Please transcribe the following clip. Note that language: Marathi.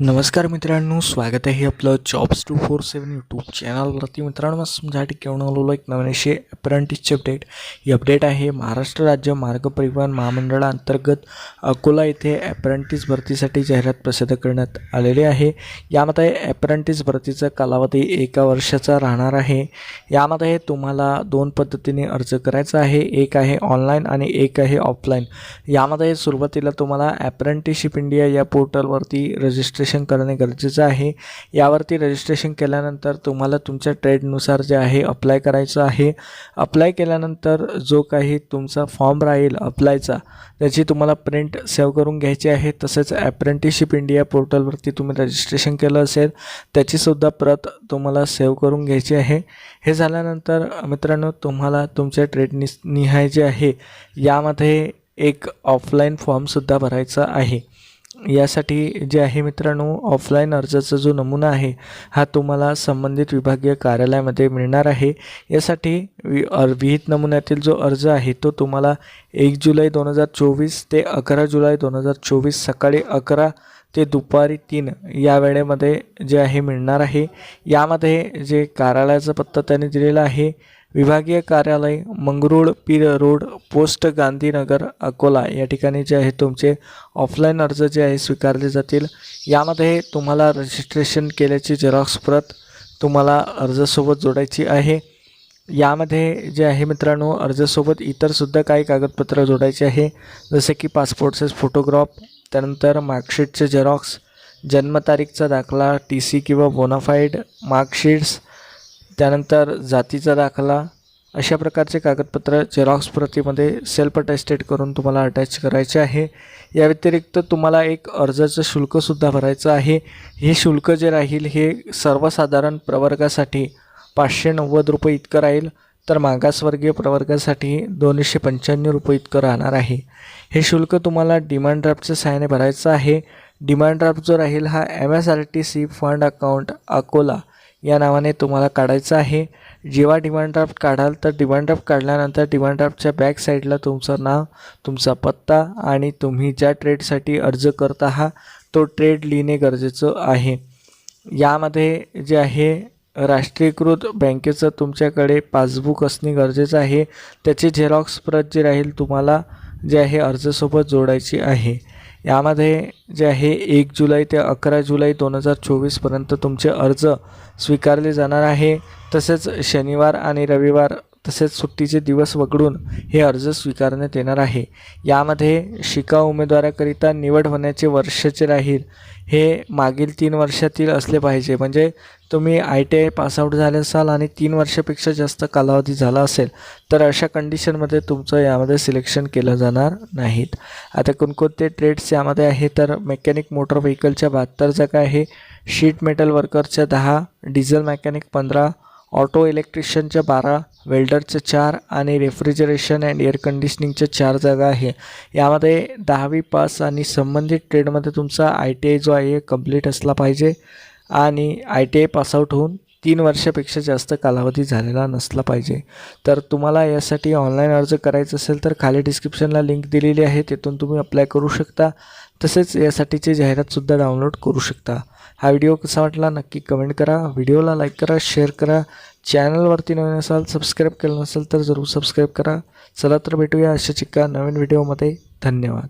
नमस्कार मित्रांनो स्वागत आहे आपलं jobs two four seven YouTube चॅनलवरती मित्रांनो तुमच्यासाठी घेऊन आलेलो एक नवीन असे अप्रेंटिसचे अपडेट ही अपडेट आहे महाराष्ट्र राज्य मार्ग परिवहन महामंडळाअंतर्गत अकोला येथे अप्रेंटिस भरतीसाठी जाहिरात प्रसिद्ध करण्यात आलेली आहे. यामध्ये अप्रेंटिस भरतीचा कालावधी एका वर्षाचा राहणार आहे. यामध्ये तुम्हाला दोन पद्धतीने अर्ज करायचा आहे. एक आहे ऑनलाईन आणि एक आहे ऑफलाईन यामध्ये सुरुवातीला तुम्हाला अप्रेंटिसशिप इंडिया या पोर्टलवरती रजिस्ट्रेशन करणे गरजेचं आहे. यावरती रजिस्ट्रेशन केल्यानंतर तुम्हाला तुमच्या ट्रेडनुसार जे आहे अप्लाय करायचं आहे. अप्लाय केल्यानंतर जो काही तुमचा फॉर्म राहील अप्लायचा त्याची तुम्हाला प्रिंट सेव्ह करून घ्यायची आहे. तसेच अप्रेंटिसशिप इंडिया पोर्टलवरती तुम्ही रजिस्ट्रेशन केलं असेल त्याचीसुद्धा प्रत तुम्हाला सेव्ह करून घ्यायची आहे. हे झाल्यानंतर मित्रांनो तुम्हाला तुमच्या ट्रेड नि निहाय जे आहे यामध्ये एक ऑफलाईन फॉर्मसुद्धा भरायचा आहे. यासाठी जे आहे मित्रांनो ऑफलाईन अर्जाचा जो नमुना आहे हा तुम्हाला संबंधित विभागीय कार्यालयामध्ये मिळणार आहे. यासाठी वि अर विहित नमुन्यातील जो अर्ज आहे तो तुम्हाला एक जुलै दोन हजार चोवीस ते अकरा जुलै दोन हजार चोवीस सकाळी अकरा ते दुपारी तीन या वेळेमध्ये जे आहे मिळणार आहे. यामध्ये जे कार्यालयाचा पत्ता त्यांनी दिलेला आहे विभागीय कार्यालय मंगरूळ पीर रोड पोस्ट गांधीनगर अकोला या ठिकाणी जे आहे तुमचे ऑफलाईन अर्ज जे आहे स्वीकारले जातील. यामध्ये तुम्हाला रजिस्ट्रेशन केल्याची झेरॉक्स प्रत तुम्हाला अर्जासोबत जोडायची आहे. यामध्ये जे आहे मित्रांनो अर्जासोबत इतरसुद्धा काही कागदपत्र जोडायचे आहे. जसे की पासपोर्ट साईज फोटोग्राफ त्यानंतर मार्कशीटचे झेरॉक्स जन्मतारीखचा दाखला टी सी किंवा बोनाफाईड मार्कशीट्स त्यानंतर जातीचा दाखला अशा प्रकारचे कागदपत्र झेरॉक्स प्रतीमध्ये सेल्फ अटेस्टेड करून तुम्हाला अटॅच करायचे आहे. या व्यतिरिक्त तुम्हाला एक अर्जाचं शुल्कसुद्धा भरायचं आहे. हे शुल्क जे राहील हे सर्वसाधारण प्रवर्गासाठी पाचशे नव्वद रुपये इतकं राहील तर मागासवर्गीय प्रवर्गासाठी दोनशे पंच्याण्णव रुपये इतकं राहणार आहे. हे शुल्क तुम्हाला डिमांड ड्राफ्टच्या सहाय्याने भरायचं आहे. डिमांड ड्राफ्ट जो राहील हा M S R T C fund account Akola या नावाने तुम्हाला काढायचं आहे. जेव्हा डिमांड ड्राफ्ट काढाल तर डिमांड ड्राफ्ट काढल्यानंतर डिमांड ड्राफ्टच्या बॅक साईडला तुमचं नाव तुमचा पत्ता आणि तुम्ही ज्या ट्रेडसाठी अर्ज करत आहात तो ट्रेड लिहिणे गरजेचं आहे. यामध्ये जे आहे राष्ट्रीयकृत बँकेचं तुमच्याकडे पासबुक असणे गरजेचं आहे. त्याची झेरॉक्स प्रत जी राहील तुम्हाला जे आहे अर्जासोबत जोडायची आहे. यामध्ये जे आहे एक जुलै ते अकरा जुलै दोन हजार चोवीसपर्यंत तुमचे अर्ज स्वीकारले जाणार आहे. तसेच शनिवार आणि रविवार तसेच सुट्टीचे दिवस वगळून हे अर्ज स्वीकारण्यात येणार आहे. यामध्ये शिकाऊ उमेदवाराकरिता निवड होण्याचे वर्षाचे राहील हे मागील तीन वर्षातील असले पाहिजे. म्हणजे तुम्ही आय टी आय पासआउट झाले असाल आणि तीन वर्षापेक्षा जास्त कालावधी झाला असेल तर अशा कंडिशनमध्ये तुमचं यामध्ये सिलेक्शन केलं जाणार नाहीत. आता कोणकोणते ट्रेड्स यामध्ये आहे तर मेकॅनिक मोटर व्हेकलच्या बहात्तर जागा आहे? शीट मेटल वर्करच्या दहा डिझेल मेकॅनिक पंधरा ऑटो इलेक्ट्रिशियनच्या बारा वेल्डरच्या चार आणि रेफ्रिजरेशन अँड एअर कंडिशनिंगच्या चार जागा आहे. यामध्ये दहावी पास आणि संबंधित ट्रेडमध्ये तुमचा आय टी आय जो आहे कंप्लीट असला पाहिजे आणि आय टी आय पासआउट होऊन तीन वर्षापेक्षा जास्त कालावधी झालेला नसला पाहिजे. तर तुम्हाला यासाठी ऑनलाईन अर्ज करायचा असेल तर खाली डिस्क्रिप्शनला लिंक दिलेली आहे तिथून तुम्ही अप्लाय करू शकता. तसेच यासाठीची जाहिरातसुद्धा डाउनलोड करू शकता. हा व्हिडिओ कसा वाटला नक्की कमेंट करा. व्हिडिओला लाईक करा शेअर करा. चॅनलवरती नवीन असाल सबस्क्राईब केलं नसेल तर जरूर सबस्क्राईब करा. चला तर भेटूया अशाच एका नवीन व्हिडिओमध्ये. धन्यवाद.